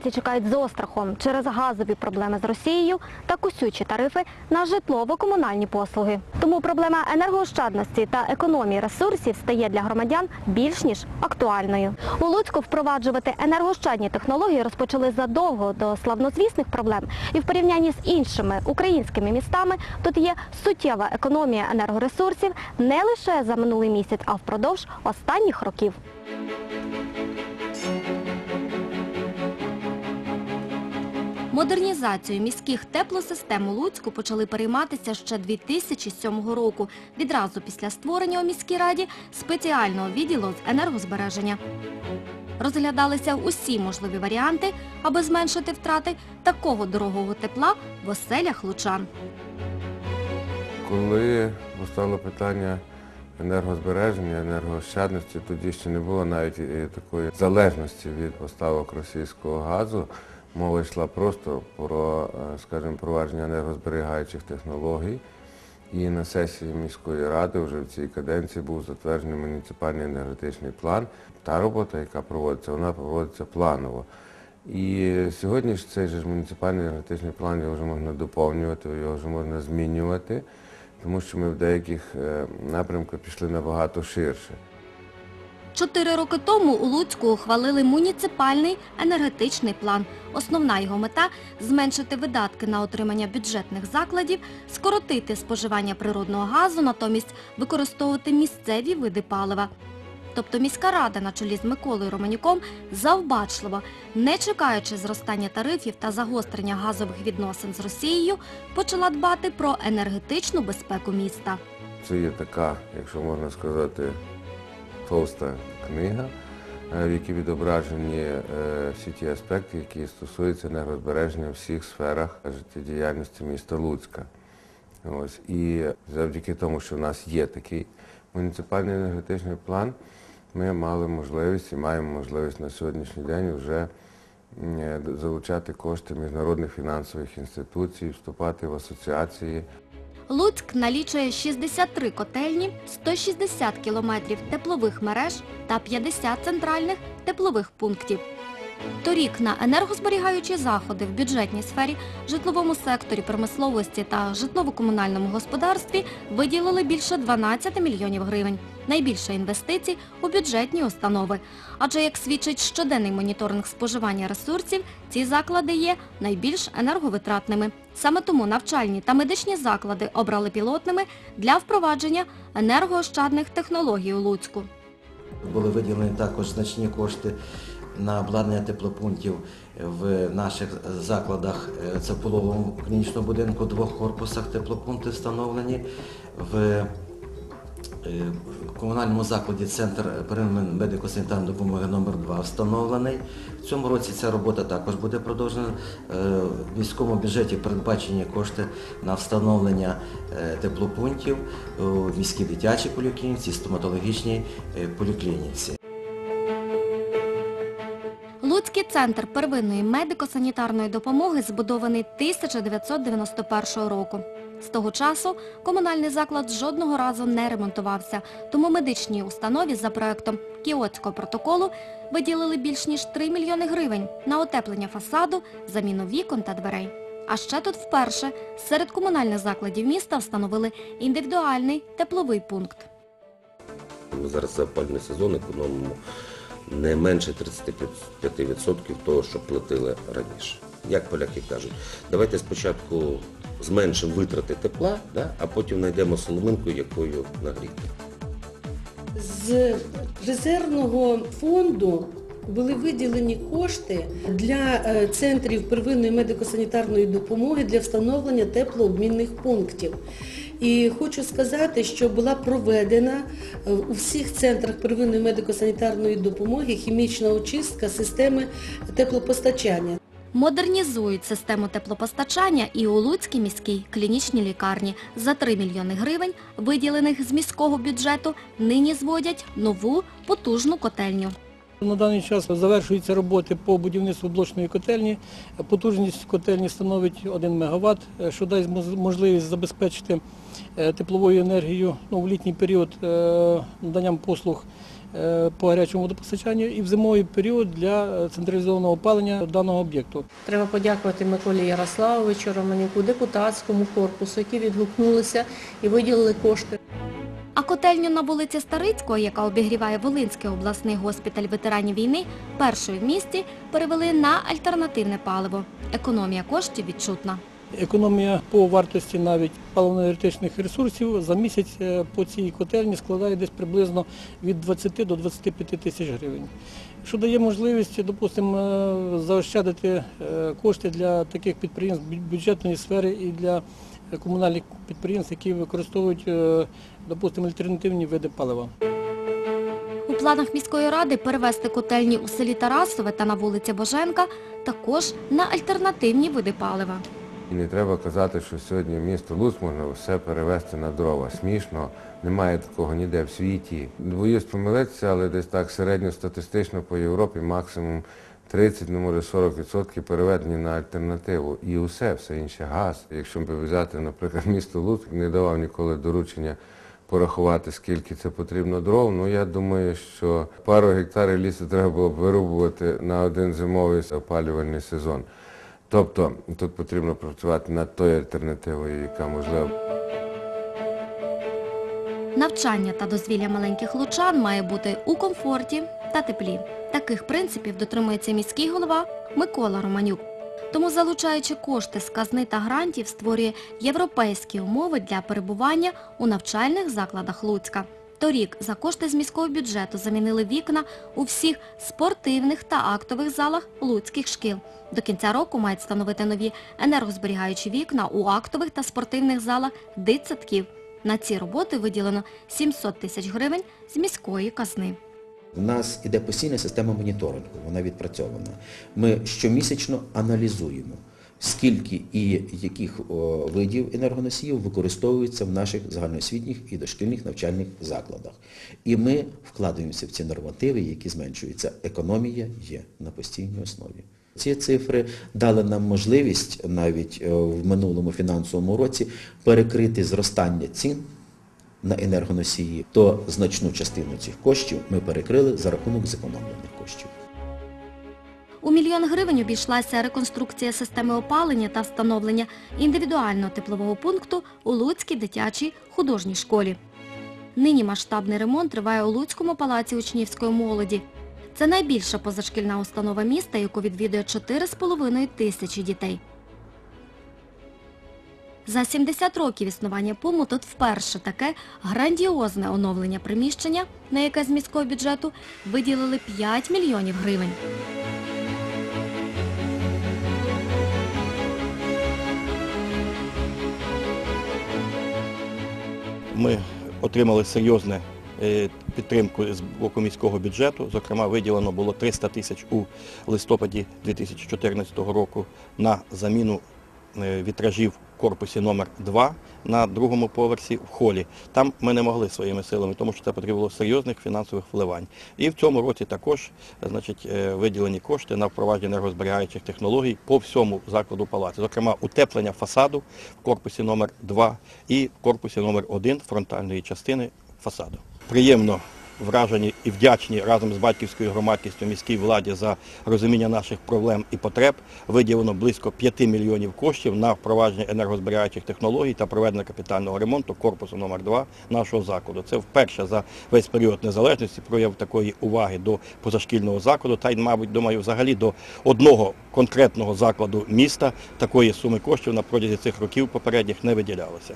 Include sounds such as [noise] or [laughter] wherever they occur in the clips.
Українці чекають з острахом через газові проблеми з Росією та кусючі тарифи на житлово-комунальні послуги. Тому проблема енергоощадності та економії ресурсів стає для громадян більш ніж актуальною. У Луцьку впроваджувати енергоощадні технології розпочали задовго до славнозвісних проблем. І в порівнянні з іншими українськими містами тут є суттєва економія енергоресурсів не лише за минулий місяць, а впродовж останніх років. Модернізацією міських теплосистем у Луцьку почали перейматися ще 2007 року, відразу після створення у міській раді спеціального відділу з енергозбереження. Розглядалися усі можливі варіанти, аби зменшити втрати такого дорогого тепла в оселях лучан. Коли постало питання енергозбереження, енергоощадності, тоді ще не було навіть такої залежності від поставок російського газу. Мова йшла просто про, е, скажімо, провадження енергозберігаючих технологій. І на сесії міської ради вже в цій каденції був затверджений муніципальний енергетичний план. Та робота, яка проводиться, вона проводиться планово. І сьогодні ж цей же муніципальний енергетичний план його вже можна доповнювати, його вже можна змінювати, тому що ми в деяких е, напрямках пішли набагато ширше. Чотири роки тому у Луцьку ухвалили муніципальний енергетичний план. Основна його мета – зменшити видатки на отримання бюджетних закладів, скоротити споживання природного газу, натомість використовувати місцеві види палива. Тобто міська рада на чолі з Миколою Романюком завбачливо, не чекаючи зростання тарифів та загострення газових відносин з Росією, почала дбати про енергетичну безпеку міста. Це є така, якщо можна сказати, товста книга, е, в якій відображені е, всі ті аспекти, які стосуються енергозбереження в всіх сферах життєдіяльності міста Луцька. Ось. І завдяки тому, що в нас є такий муніципальний енергетичний план, ми мали можливість і маємо можливість на сьогоднішній день вже е, залучати кошти міжнародних фінансових інституцій, вступати в асоціації. Луцьк налічує 63 котельні, 160 кілометрів теплових мереж та 50 центральних теплових пунктів. Торік на енергозберігаючі заходи в бюджетній сфері, житловому секторі промисловості та житлово-комунальному господарстві виділили більше 12 мільйонів гривень. Найбільше інвестицій у бюджетні установи. Адже, як свідчить щоденний моніторинг споживання ресурсів, ці заклади є найбільш енерговитратними. Саме тому навчальні та медичні заклади обрали пілотними для впровадження енергоощадних технологій у Луцьку. Були виділені також значні кошти на обладнання теплопунктів в наших закладах. Це в пологовому клінічному будинку, в двох корпусах теплопункти встановлені. В е, комунальному закладі Центр первинної медико-санітарної допомоги номер 2 встановлений. В цьому році ця робота також буде продовжена. Е, В міському бюджеті передбачені кошти на встановлення е, теплопунктів у міській дитячій поліклініці, стоматологічній поліклініці. Центр первинної медико-санітарної допомоги збудований 1991 року. З того часу комунальний заклад жодного разу не ремонтувався, тому медичній установі за проектом Кіотського протоколу виділили більш ніж 3 мільйони гривень на утеплення фасаду, заміну вікон та дверей. А ще тут вперше серед комунальних закладів міста встановили індивідуальний тепловий пункт. Зараз за опальний сезон економимо не менше 35% того, що платили раніше. Як поляки кажуть, давайте спочатку зменшимо витрати тепла, да, а потім знайдемо соломинку, якою нагріти. З резервного фонду були виділені кошти для е, центрів первинної медико-санітарної допомоги для встановлення теплообмінних пунктів. І хочу сказати, що була проведена е, у всіх центрах первинної медико-санітарної допомоги хімічна очистка системи теплопостачання. Модернізують систему теплопостачання і у Луцькій міській клінічній лікарні. За 3 мільйони гривень, виділених з міського бюджету, нині зводять нову потужну котельню. На даний час завершуються роботи по будівництву блочної котельні. Потужність котельні становить 1 МВт, що дасть можливість забезпечити тепловою енергією ну, в літній період е, наданням послуг е, по гарячому водопостачанню і в зимовий період для е, централізованого опалення даного об'єкту. Треба подякувати Миколі Ярославовичу, Романюку, депутатському корпусу, які відгукнулися і виділили кошти. А котельню на вулиці Старицького, яка обігріває Волинський обласний госпіталь ветеранів війни, першою в місті перевели на альтернативне паливо. Економія коштів відчутна. Економія по вартості навіть паливно-енергетичних ресурсів за місяць е, по цій котельні складає десь приблизно від 20 до 25 тисяч гривень. Що дає можливість, допустимо, е, заощадити е, кошти для таких підприємств бюджетної сфери і для комунальних підприємств, які використовують, допустимо, альтернативні види палива. У планах міської ради перевести котельні у селі Тарасове та на вулиці Боженка також на альтернативні види палива. І не треба казати, що сьогодні місто Луцьк можна все перевести на дрова. Смішно, немає такого ніде в світі. Боюсь помилитися, але десь так середньостатистично по Європі максимум 30, ну може 40% переведені на альтернативу. І усе, все інше газ. Якщо б взяти, наприклад, місто Луцьк, не давав ніколи доручення порахувати, скільки це потрібно дров. Ну я думаю, що пару гектарів лісу треба було б вирубувати на один зимовий опалювальний сезон. Тобто тут потрібно працювати над тою альтернативою, яка можлива. Навчання та дозвілля маленьких лучан має бути у комфорті та теплі. Таких принципів дотримується міський голова Микола Романюк. Тому, залучаючи кошти з казни та грантів, створює європейські умови для перебування у навчальних закладах Луцька. Торік за кошти з міського бюджету замінили вікна у всіх спортивних та актових залах луцьких шкіл. До кінця року мають встановити нові енергозберігаючі вікна у актових та спортивних залах дитсадків. На ці роботи виділено 700 тисяч гривень з міської казни. У нас іде постійна система моніторингу, вона відпрацьована. Ми щомісячно аналізуємо, скільки і яких видів енергоносіїв використовується в наших загальноосвітніх і дошкільних навчальних закладах. І ми вкладаємося в ці нормативи, які зменшуються. Економія є на постійній основі. Ці цифри дали нам можливість навіть е, в минулому фінансовому році перекрити зростання цін на енергоносії, то значну частину цих коштів ми перекрили за рахунок зекономлених коштів. У мільйон гривень обійшлася реконструкція системи опалення та встановлення індивідуального теплового пункту у Луцькій дитячій художній школі. Нині масштабний ремонт триває у Луцькому палаці учнівської молоді. Це найбільша позашкільна установа міста, яку відвідує 4,5 тисячі дітей. За 70 років існування ПУМу тут вперше таке грандіозне оновлення приміщення, на яке з міського бюджету виділили 5 мільйонів гривень. Ми отримали серйозну е, підтримку з боку міського бюджету. Зокрема, виділено було 300 тисяч у листопаді 2014 року на заміну вітражів в корпусі номер 2 на другому поверсі в холі. Там ми не могли своїми силами, тому що це потрібно серйозних фінансових вливань. І в цьому році також значить, е, виділені кошти на впровадження енергозберігаючих технологій по всьому закладу палацу. Зокрема, утеплення фасаду в корпусі номер 2 і в корпусі номер 1 фронтальної частини фасаду. Приємно вражені і вдячні разом з батьківською громадськістю міській владі за розуміння наших проблем і потреб. Виділено близько 5 мільйонів коштів на впровадження енергозберігаючих технологій та проведення капітального ремонту корпусу номер 2 нашого закладу. Це вперше за весь період незалежності прояв такої уваги до позашкільного закладу та й, мабуть, думаю, взагалі до одного конкретного закладу міста такої суми коштів на протязі цих років попередніх не виділялося.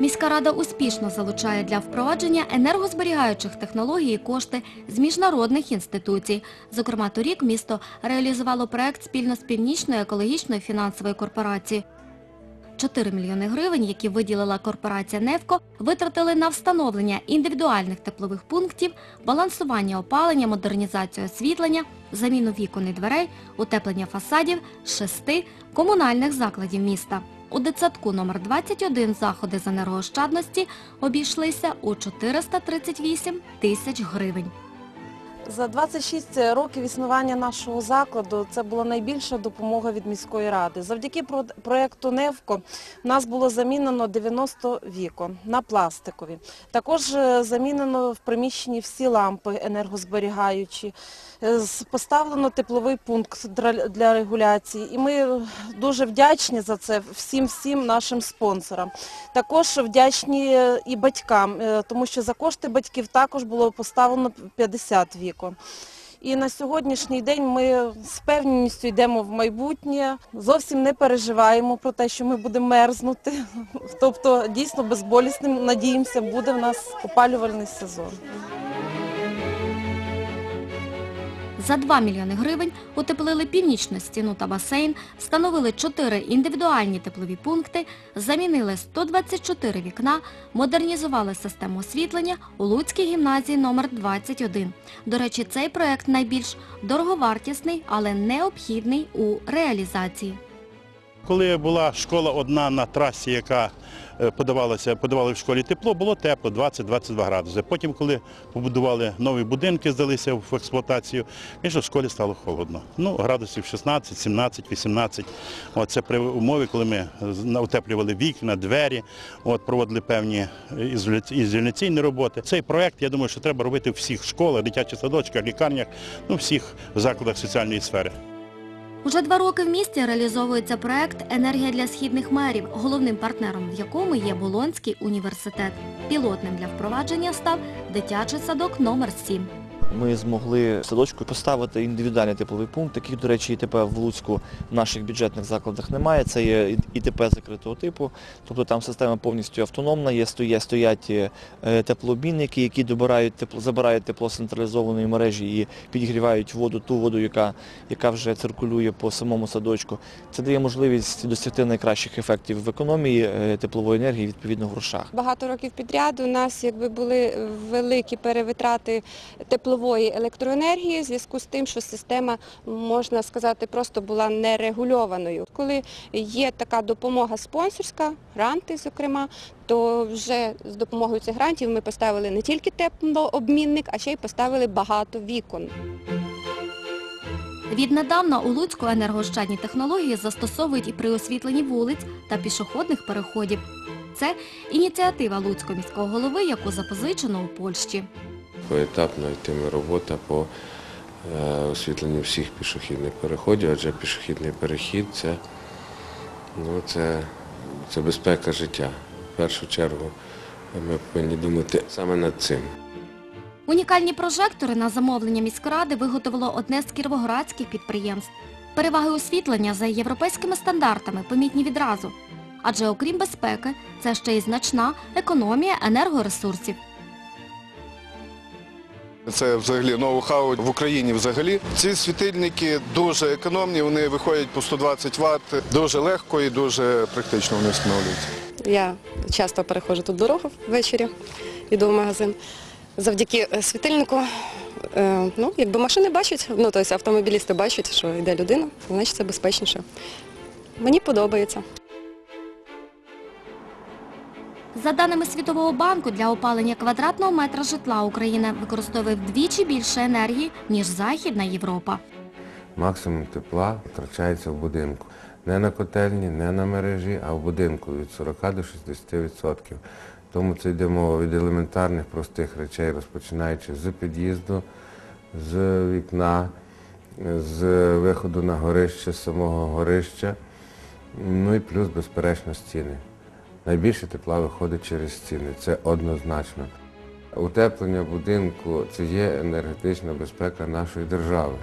Міська рада успішно залучає для впровадження енергозберігаючих технологій кошти з міжнародних інституцій. Зокрема, торік місто реалізувало проект спільно з Північною екологічною фінансовою корпорацією. 4 мільйони гривень, які виділила корпорація «Невко», витратили на встановлення індивідуальних теплових пунктів, балансування опалення, модернізацію освітлення, заміну вікон і дверей, утеплення фасадів шести комунальних закладів міста. У дитсадку номер 21 заходи з енергоощадності обійшлися у 438 тисяч гривень. За 26 років існування нашого закладу це була найбільша допомога від міської ради. Завдяки про- проекту «Невко» в нас було замінено 90 вікон на пластикові. Також е, замінено в приміщенні всі лампи енергозберігаючі. Е, Поставлено тепловий пункт для регуляції. І ми дуже вдячні за це всім всім нашим спонсорам. Також вдячні е, і батькам, тому що за кошти батьків також було поставлено 50 вікон. І на сьогоднішній день ми з певністю йдемо в майбутнє, зовсім не переживаємо про те, що ми будемо мерзнути. [laughs] Тобто дійсно безболісним, надіємося, буде в нас опалювальний сезон. За 2 мільйони гривень утеплили північну стіну та басейн, встановили 4 індивідуальні теплові пункти, замінили 124 вікна, модернізували систему освітлення у Луцькій гімназії номер 21. До речі, цей проект найбільш дороговартісний, але необхідний у реалізації. Коли була школа одна на трасі, яка е, подавалася, подавали в школі тепло, було тепло 20-22 градуси. Потім, коли побудували нові будинки, здалися в експлуатацію, звісно, в школі стало холодно. Ну, градусів 16, 17, 18. От це при умові, коли ми утеплювали вікна, двері, от, проводили певні ізоляційні роботи. Цей проект, я думаю, що треба робити в всіх школах, дитячих садочках, лікарнях, ну, всіх закладах соціальної сфери. Уже два роки в місті реалізовується проект «Енергія для східних мерів», головним партнером в якому є Болонський університет. Пілотним для впровадження став дитячий садок номер 7. Ми змогли в садочку поставити індивідуальний тепловий пункт, яких, до речі, ІТП в Луцьку в наших бюджетних закладах немає. Це є ІТП закритого типу, тобто там система повністю автономна, є стоять, е, теплообмінники, які добирають тепло, забирають тепло централізованої мережі і підігрівають воду, ту воду, яка, яка вже циркулює по самому садочку. Це дає можливість досягти найкращих ефектів в економії е, теплової енергії відповідно в грошах. Багато років підряд у нас якби були великі перевитрати теплової електроенергії в зв'язку з тим, що система, можна сказати, просто була нерегульованою. Коли є така допомога спонсорська, гранти, зокрема, то вже з допомогою цих грантів ми поставили не тільки теплообмінник, а ще й поставили багато вікон. Віднедавна у Луцьку енергоощадні технології застосовують і при освітленні вулиць та пішохідних переходів. Це ініціатива Луцького міського голови, яку запозичено у Польщі. Поетапно йтиме робота по е, освітленню всіх пішохідних переходів, адже пішохідний перехід це, ну, це, це безпека життя. В першу чергу ми повинні думати саме над цим. Унікальні прожектори на замовлення міськради виготовило одне з кіровоградських підприємств. Переваги освітлення за європейськими стандартами помітні відразу. Адже окрім безпеки, це ще й значна економія енергоресурсів. Це взагалі ноу-хау в Україні взагалі. Ці світильники дуже економні, вони виходять по 120 Вт, дуже легко і дуже практично вони встановлюються. Я часто переходжу тут дорогу ввечері, йду в магазин. Завдяки е, світильнику, е, ну, якби машини бачать, ну, тобто автомобілісти бачать, що йде людина, значить це безпечніше. Мені подобається. За даними Світового банку, для опалення квадратного метра житла Україна використовує вдвічі більше енергії, ніж Західна Європа. Максимум тепла втрачається в будинку. Не на котельні, не на мережі, а в будинку від 40 до 60%. Тому це йде мова від елементарних простих речей, розпочинаючи з під'їзду, з вікна, з виходу на горище, з самого горища, ну і плюс, безперечно, стіни. Найбільше тепла виходить через стіни, це однозначно. Утеплення будинку це є енергетична безпека нашої держави.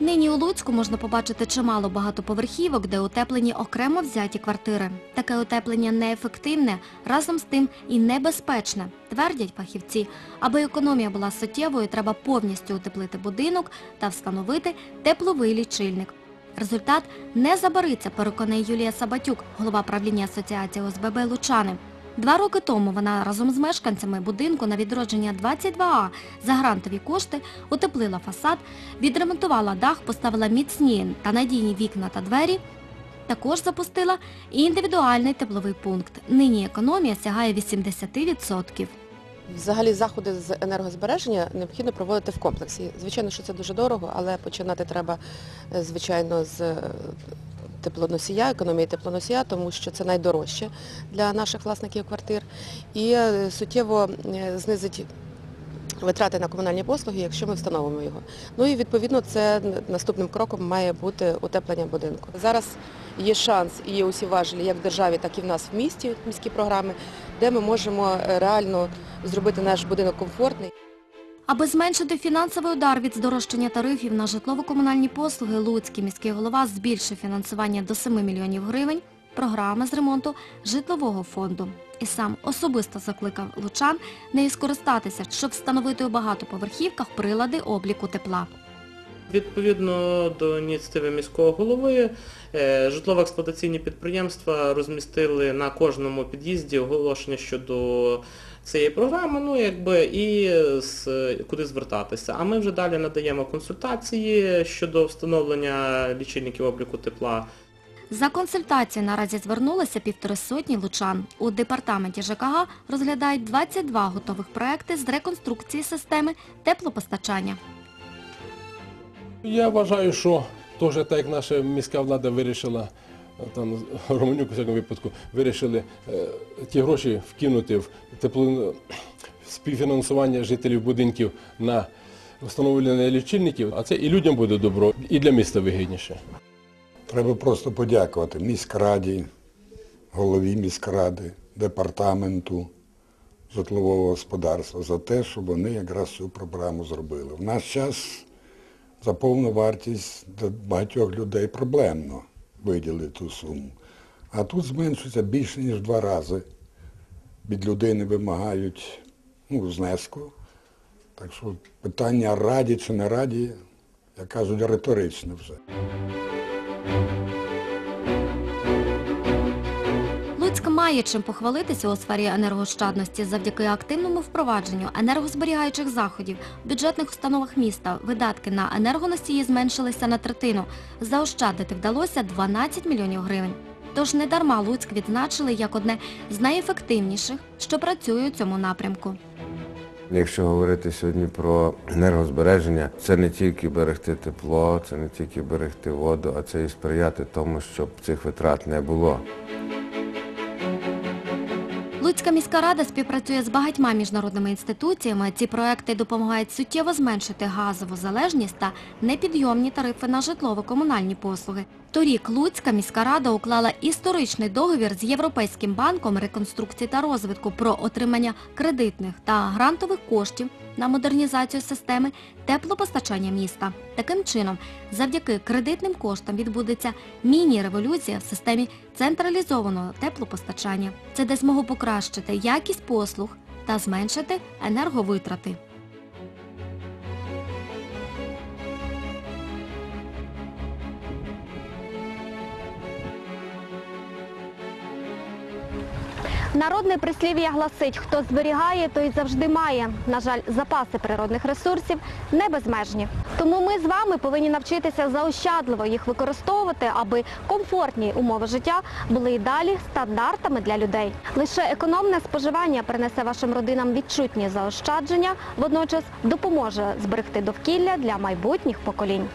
Нині у Луцьку можна побачити чимало багатоповерхівок, де утеплені окремо взяті квартири. Таке утеплення неефективне, разом з тим і небезпечне, твердять фахівці. Аби економія була суттєвою, треба повністю утеплити будинок та встановити тепловий лічильник. Результат не забариться, переконує Юлія Сабатюк, голова правління Асоціації ОСББ Лучани. Два роки тому вона разом з мешканцями будинку на відродження 22А за грантові кошти утеплила фасад, відремонтувала дах, поставила міцні та надійні вікна та двері. Також запустила індивідуальний тепловий пункт. Нині економія сягає 80%. Взагалі заходи з енергозбереження необхідно проводити в комплексі. Звичайно, що це дуже дорого, але починати треба, е, звичайно, з е, теплоносія, економії теплоносія, тому що це найдорожче для наших власників квартир. І е, суттєво знизить витрати на комунальні послуги, якщо ми встановимо його. Ну і відповідно це наступним кроком має бути утеплення будинку. Зараз є шанс і є усі важелі як в державі, так і в нас в місті, міські програми, де ми можемо е, реально зробити наш будинок комфортний. Аби зменшити фінансовий удар від здорожчання тарифів на житлово-комунальні послуги, Луцький міський голова збільшив фінансування до 7 мільйонів гривень програми з ремонту житлового фонду. І сам особисто закликав лучан нею скористатися, щоб встановити у багатоповерхівках прилади обліку тепла. Відповідно до ініціативи міського голови, е, житлово-експлуатаційні підприємства розмістили на кожному під'їзді оголошення щодо цієї програми, ну якби і з- куди звертатися. А ми вже далі надаємо консультації щодо встановлення лічильників обліку тепла. За консультацією наразі звернулося півтори сотні лучан. У департаменті ЖКГ розглядають 22 готових проекти з реконструкції системи теплопостачання. Я вважаю, що теж так як наша міська влада вирішила, е, там [laughs] Романюк у всякому випадку, вирішили е, ті гроші вкинути в тепло співфінансування жителів будинків на встановлення лічильників, а це і людям буде добро, і для міста вигідніше. Треба просто подякувати міськраді, голові міськради, департаменту житлового господарства за те, що вони якраз цю програму зробили. В наш час за повну вартість для багатьох людей проблемно виділити ту суму. А тут зменшується більше, ніж два рази. Від людини вимагають ну, знеску. Так що питання раді чи не раді, як кажуть, риторичне вже. Має чим похвалитися у сфері енергоощадності завдяки активному впровадженню енергозберігаючих заходів. В бюджетних установах міста видатки на енергоносії зменшилися на третину. Заощадити вдалося 12 мільйонів гривень. Тож недарма Луцьк відзначили як одне з найефективніших, що працює у цьому напрямку. Якщо говорити сьогодні про енергозбереження, це не тільки берегти тепло, це не тільки берегти воду, а це і сприяти тому, щоб цих витрат не було. Луцька міська рада співпрацює з багатьма міжнародними інституціями. Ці проекти допомагають суттєво зменшити газову залежність та непідйомні тарифи на житлово-комунальні послуги. Торік Луцька міська рада уклала історичний договір з Європейським банком реконструкції та розвитку про отримання кредитних та грантових коштів на модернізацію системи теплопостачання міста. Таким чином, завдяки кредитним коштам відбудеться міні-революція в системі централізованого теплопостачання. Це дасть змогу покращити якість послуг та зменшити енерговитрати. Народне прислів'я гласить, хто зберігає, той завжди має. На жаль, запаси природних ресурсів не безмежні. Тому ми з вами повинні навчитися заощадливо їх використовувати, аби комфортні умови життя були і далі стандартами для людей. Лише економне споживання принесе вашим родинам відчутні заощадження, водночас допоможе зберегти довкілля для майбутніх поколінь.